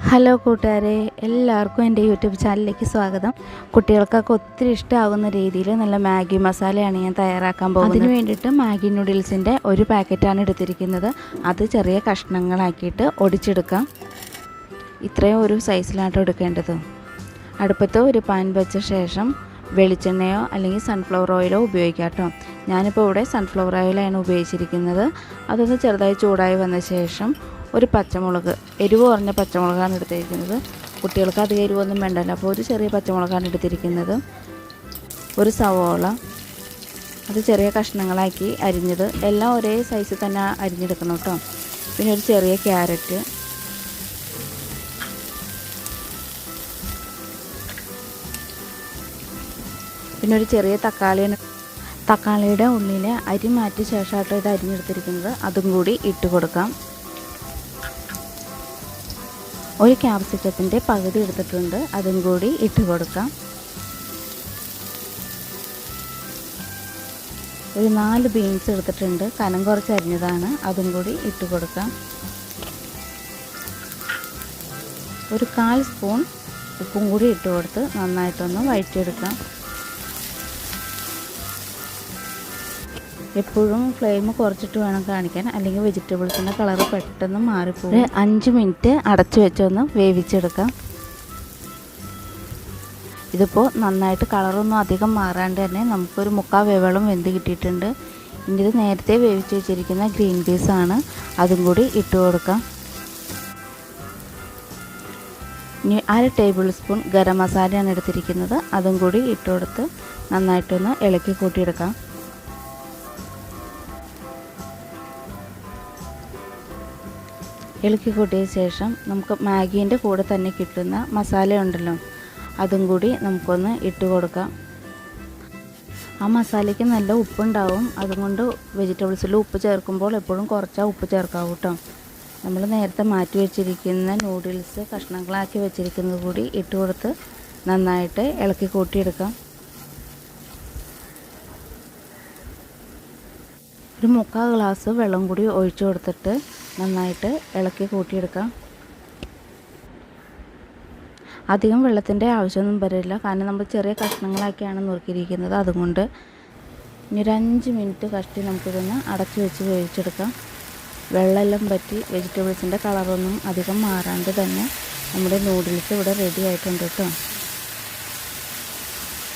Hello കൂട്ടുകാരെ എല്ലാവർക്കും എന്റെ യൂട്യൂബ് ചാനലിലേക്ക് സ്വാഗതം. കുട്ടികൾക്കൊക്കെ ഒത്തിരി ഇഷ്ടമാകുന്ന രീതിയിൽ നല്ല മാഗി മസാലയാണ് ഞാൻ തയ്യാറാക്കാൻ പോകുന്നത്. അതിന് വേണ്ടിയിട്ട് മാഗി നൂഡിൽസിന്റെ ഒരു പാക്കറ്റാണ് എടുത്തിരിക്കുന്നത്. അത് ചെറിയ കഷ്ണങ്ങളാക്കിയിട്ട് ഒടിച്ചെടുക്കാം. ഇത്രയും ഒരു സൈസിലാട്ടോ എടുക്കേണ്ടത്. അടുപ്പത്ത് ഒരു പാൻ വെച്ച ശേഷം വെളിച്ചെണ്ണയോ അല്ലെങ്കിൽ സൺഫ്ലവർ ഓയിലോ ഉപയോഗിക്കാം കേട്ടോ. ഞാനിപ്പോൾ ഇവിടെ സൺഫ്ലവർ ഓയിലാണ് ഉപയോഗിച്ചിരിക്കുന്നത്. അതൊന്ന് ചെറുതായി ചൂടായി വന്ന ശേഷം ഒരു പച്ചമുളക് എരിവ് കുറഞ്ഞ പച്ചമുളകാണ് എടുത്തിരിക്കുന്നത്. കുട്ടികൾക്ക് അധികം എരിവൊന്നും വേണ്ടല്ലോ. അപ്പോൾ ഒരു ചെറിയ പച്ചമുളകാണ് എടുത്തിരിക്കുന്നത്. ഒരു സവോള അത് ചെറിയ കഷ്ണങ്ങളാക്കി അരിഞ്ഞത്. എല്ലാം ഒരേ സൈസിൽ തന്നെ അരിഞ്ഞെടുക്കണം കേട്ടോ. പിന്നെ ഒരു ചെറിയ ക്യാരറ്റ്. പിന്നെ ഒരു ചെറിയ തക്കാളിയാണ്. തക്കാളിയുടെ ഉള്ളിൽ അരി മാറ്റിയ ശേഷമായിട്ട് ഇത് അരിഞ്ഞെടുത്തിരിക്കുന്നത്. അതും കൂടി ഇട്ട് കൊടുക്കാം. ഒരു ക്യാപ്സിക്കത്തിന്റെ പകുതി എടുത്തിട്ടുണ്ട്. അതും കൂടി ഇട്ട് കൊടുക്കാം. ഒരു നാല് ബീൻസ് എടുത്തിട്ടുണ്ട്. കനം കുറച്ച് അരിഞ്ഞതാണ്. അതും കൂടി ഇട്ട് കൊടുക്കാം. ഒരു കാൽ സ്പൂൺ ഉപ്പും കൂടി ഇട്ട് കൊടുത്ത് നന്നായിട്ടൊന്ന് വഴറ്റിയെടുക്കാം. എപ്പോഴും ഫ്ലെയിം കുറച്ചിട്ട് വേണം കാണിക്കാൻ. അല്ലെങ്കിൽ വെജിറ്റബിൾസിന്റെ കളർ പെട്ടെന്ന് മാറിപ്പോകും ഒരു അഞ്ച് മിനിറ്റ് അടച്ചു വെച്ചൊന്ന് വേവിച്ചെടുക്കാം. ഇതിപ്പോൾ നന്നായിട്ട് കളറൊന്നും അധികം മാറാണ്ട് തന്നെ നമുക്കൊരു മുക്കാൽ വേവളം വെന്ത് കിട്ടിയിട്ടുണ്ട്. ഇനി ഇത് നേരത്തെ വേവിച്ച് വെച്ചിരിക്കുന്ന ഗ്രീൻ പീസ് ആണ്. അതും കൂടി ഇട്ട് കൊടുക്കാം. ഇനി അര ടേബിൾ സ്പൂൺ ഗരം മസാലയാണ് എടുത്തിരിക്കുന്നത്. അതും കൂടി ഇട്ട് കൊടുത്ത് നന്നായിട്ടൊന്ന് ഇളക്കി കൂട്ടിയെടുക്കാം. ഇളക്കി കൂട്ടിയ ശേഷം നമുക്ക് മാഗീന്റെ കൂടെ തന്നെ കിട്ടുന്ന മസാല ഉണ്ടല്ലോ അതും കൂടി നമുക്കൊന്ന് ഇട്ട് കൊടുക്കാം. ആ മസാലയ്ക്ക് നല്ല ഉപ്പുണ്ടാവും. അതുകൊണ്ട് വെജിറ്റബിൾസിൽ ഉപ്പ് ചേർക്കുമ്പോൾ എപ്പോഴും കുറച്ചാൽ ഉപ്പ് ചേർക്കാം കേട്ടോ നമ്മൾ നേരത്തെ മാറ്റി വെച്ചിരിക്കുന്ന നൂഡിൽസ് കഷ്ണങ്ങളാക്കി വെച്ചിരിക്കുന്നത് കൂടി ഇട്ട് കൊടുത്ത് നന്നായിട്ട് ഇളക്കി കൂട്ടിയെടുക്കാം. ഒരു മുക്കാൽ ഗ്ലാസ് വെള്ളം കൂടി ഒഴിച്ചു കൊടുത്തിട്ട് നന്നായിട്ട് ഇളക്കി കൂട്ടിയെടുക്കാം. അധികം വെള്ളത്തിന്റെ ആവശ്യമൊന്നും വരില്ല. കാരണം നമ്മൾ ചെറിയ കഷ്ണങ്ങളാക്കിയാണ് നുറുക്കിയിരിക്കുന്നത്. അതുകൊണ്ട് ഇനി ഒരു അഞ്ച് മിനിറ്റ് കഷ്ടി നമുക്കിതൊന്ന് അടച്ചു വെച്ച് വേവിച്ചെടുക്കാം. വെള്ളമെല്ലാം പറ്റി വെജിറ്റബിൾസിന്റെ കളറൊന്നും അധികം മാറാണ്ട് തന്നെ നമ്മുടെ നൂഡിൽസ് ഇവിടെ റെഡി ആയിട്ടുണ്ട് കേട്ടോ.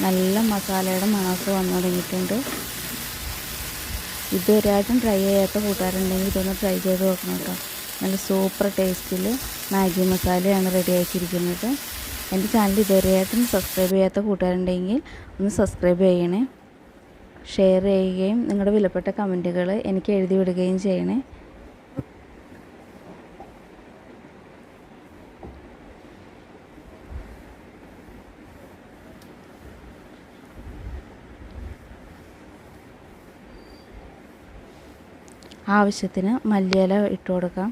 നല്ല മസാലയുടെ മണമൊക്കെ വന്നു തുടങ്ങിയിട്ടുണ്ട്. ഇതുവരെയായിട്ടും ട്രൈ ചെയ്യാത്ത കൂട്ടുകാരുണ്ടെങ്കിൽ ഇതൊന്ന് ട്രൈ ചെയ്ത് നോക്കണം കേട്ടോ. നല്ല സൂപ്പർ ടേസ്റ്റിൽ മാഗി മസാലയാണ് റെഡി ആക്കിയിരിക്കുന്നത്. എന്റെ ചാനൽ ഇതുവരെയായിട്ടും സബ്സ്ക്രൈബ് ചെയ്യാത്ത കൂട്ടുകാരുണ്ടെങ്കിൽ ഒന്ന് സബ്സ്ക്രൈബ് ചെയ്യണേ. ഷെയർ ചെയ്യുകയും നിങ്ങളുടെ വിലപ്പെട്ട കമന്റുകൾ എനിക്ക് എഴുതി വിടുകയും ചെയ്യണേ. ആവശ്യത്തിന് മല്ലിയില ഇട്ട് കൊടുക്കാം